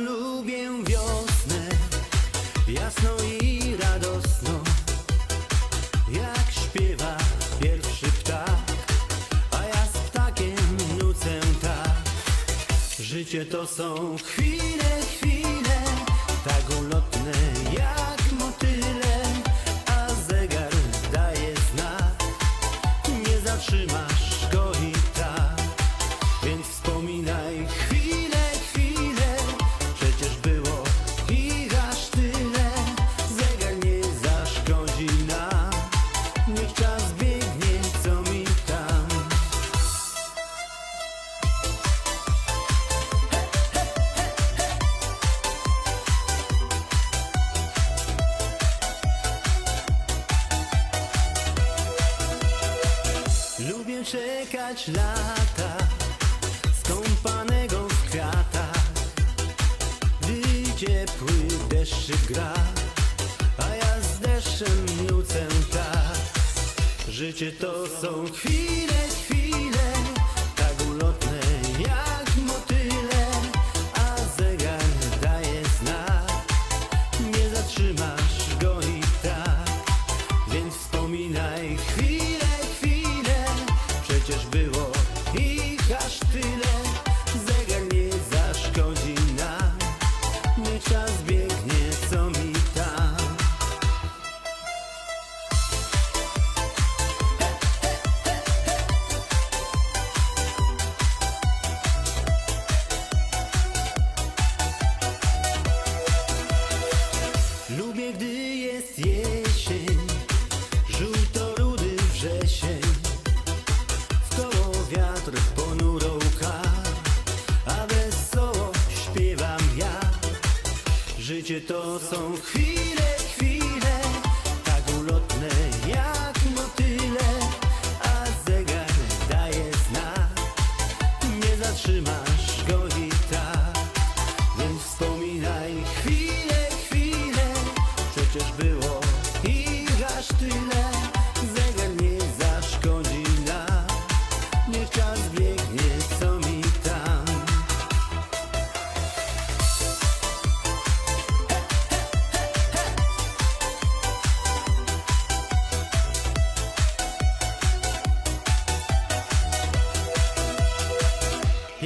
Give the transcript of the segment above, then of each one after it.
Lubię wiosnę, jasną i radosną, jak śpiewa pierwszy ptak, a ja z ptakiem nucę tak. Życie to są chwile, chwile, tak ulotne jak motyle, a zegar daje znak, nie zatrzymasz czekać lata skąpanego w kwiatach Gdy ciepły deszczyk gra A ja z deszczem nucę tak. Życie to są chwile, chwile Tak ulotne jak motyle A zegar daje znak. Nie zatrzymasz go i tak więc wspominaj chwilę Życie to są chwile, chwile Tak ulotne jak motyle A zegar daje znak. Nie zatrzymasz go i tak Więc wspominaj chwile, chwile Przecież było ich aż tyle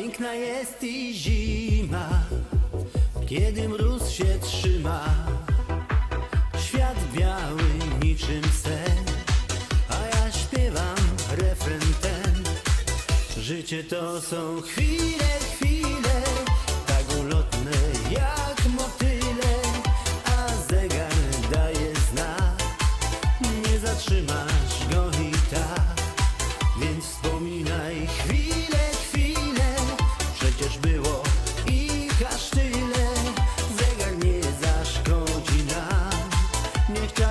Piękna jest i zima, kiedy mróz się trzyma. Świat biały niczym sen, a ja śpiewam refren ten. Życie to są chwile, chwile, tak ulotne jak motyle, a zegar daje znak, nie. nicht